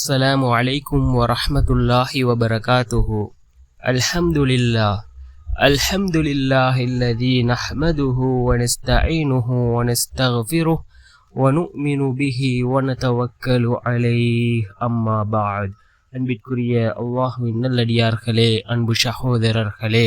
السلام عليكم ورحمة الله وبركاته الحمد لله الحمد لله الذي نحمده ونستعينه ونستغفره ونؤمن به ونتوكل عليه أما بعد அன்பிற்குரிய அல்லாஹுவின் நல்லடியார்களே அன்பு சகோதரர்களே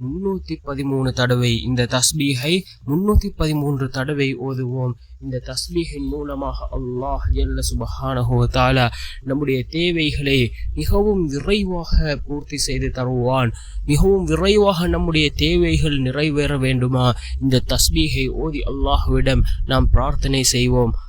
முன்னூத்தி பதிமூணு தடவை இந்த தஸ்பீஹை முன்னூத்தி பதிமூன்று தடவை ஓதுவோம். இந்த தஸ்பீஹின் மூலமாக அல்லாஹ் ஜல்ல சுபஹானஹு நம்முடைய தேவைகளை மிகவும் விரைவாக பூர்த்தி செய்து தருவான். மிகவும் விரைவாக நம்முடைய தேவைகள் நிறைவேற வேண்டுமா? இந்த தஸ்பீஹை ஓதி அல்லாஹ்விடம் நாம் பிரார்த்தனை செய்வோம்.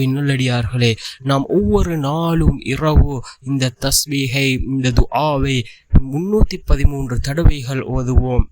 அல்லாஹுவின் நல்லடியார்களே நாம் ஒவ்வொரு நாளும் இரவு இந்த தஸ்பீகை இந்த துஆவை முன்னூற்றி பதிமூன்று தடவைகள் ஓதுவோம்.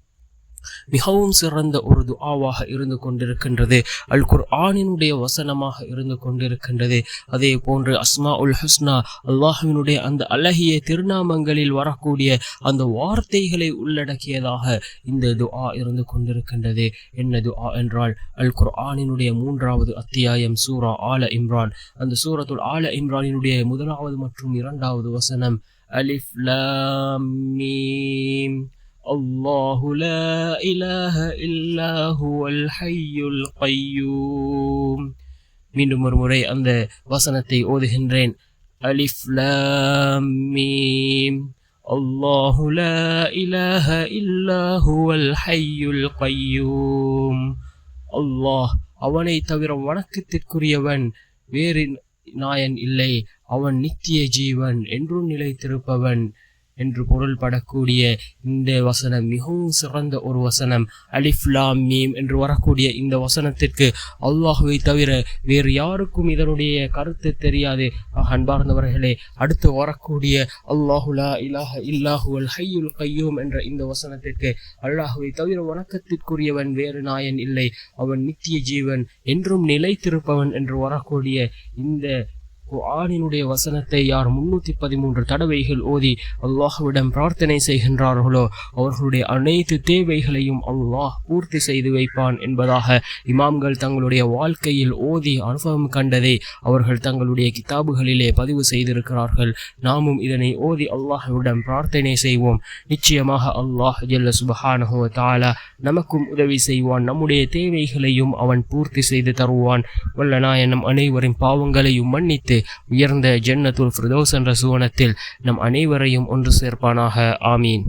மிகவும் சிறந்த ஒரு துஆவாக இருந்து கொண்டிருக்கின்றது. அல் குர்ஆனினுடைய வசனமாக இருந்து கொண்டிருக்கின்றது. அதே போன்று அஸ்மா உல் ஹுஸ்னா அல்லாஹுவினுடைய அந்த அழகிய திருநாமங்களில் வரக்கூடிய அந்த வார்த்தைகளை உள்ளடக்கியதாக இந்த துஆ இருந்து கொண்டிருக்கின்றது. என்ன துஆ என்றால் அல் குர் ஆனினுடைய மூன்றாவது அத்தியாயம் சூரா ஆல இம்ரான். அந்த சூரத்துல் ஆல இம்ரானினுடைய முதலாவது மற்றும் இரண்டாவது வசனம் அலிஃப் லாம் மீம். الله لا إله إلا هو الحي القيوم மீண்டும் ஒரு முறை அந்த வசனத்தை ஓதுகின்றேன் அலிஃப் லாம் மீம் الله لا إله إلا هو الحي القيوم அல்லாஹ் அவனை தவிர வணக்கத்திற்குரியவன் வேறு நாயன் இல்லை அவன் நித்திய ஜீவன் என்றும் நிலைத்திருப்பவன் என்று பொருள்படக்கூடிய இந்த வசனம் மிகவும் சிறந்த ஒரு வசனம். அலிஃப்லாம் மீம் என்று வரக்கூடிய இந்த வசனத்திற்கு அல்லாஹுவை தவிர வேறு யாருக்கும் இதனுடைய கருத்து தெரியாது. அன்பார்ந்தவர்களே அடுத்து வரக்கூடிய அல்லாஹுலா இலாஹ இல்லாஹு அல் ஹையுல் கையூம் என்ற இந்த வசனத்திற்கு அல்லாஹுவை தவிர வணக்கத்திற்குரியவன் வேறு நாயன் இல்லை. அவன் நித்திய ஜீவன் என்றும் நிலைத்திருப்பவன் என்று வரக்கூடிய இந்த குர்ஆனினுடைய வசனத்தை யார் முன்னூற்றி பதிமூன்று தடவைகள் ஓதி அல்லாஹ்விடம் பிரார்த்தனை செய்கின்றார்களோ அவர்களுடைய அனைத்து தேவைகளையும் அல்லாஹ் பூர்த்தி செய்து வைப்பான் என்பதாக இமாம்கள் தங்களுடைய வாழ்க்கையில் ஓதி அனுபவம் கண்டதை அவர்கள் தங்களுடைய கிதாபுகளிலே பதிவு செய்திருக்கிறார்கள். நாமும் இதனை ஓதி அல்லாஹ்விடம் பிரார்த்தனை செய்வோம். நிச்சயமாக அல்லாஹ் ஜல்ல சுபஹானஹோ தாலா நமக்கும் உதவி செய்வான். நம்முடைய தேவைகளையும் அவன் பூர்த்தி செய்து தருவான். வல்ல நாயனம் அனைவரின் பாவங்களையும் மன்னித்து உயர்ந்த ஜன்னத்துல் ஃபிர்தோஸ் என்ற சுவனத்தில் நம் அனைவரையும் ஒன்று சேர்ப்பானாக. ஆமீன்.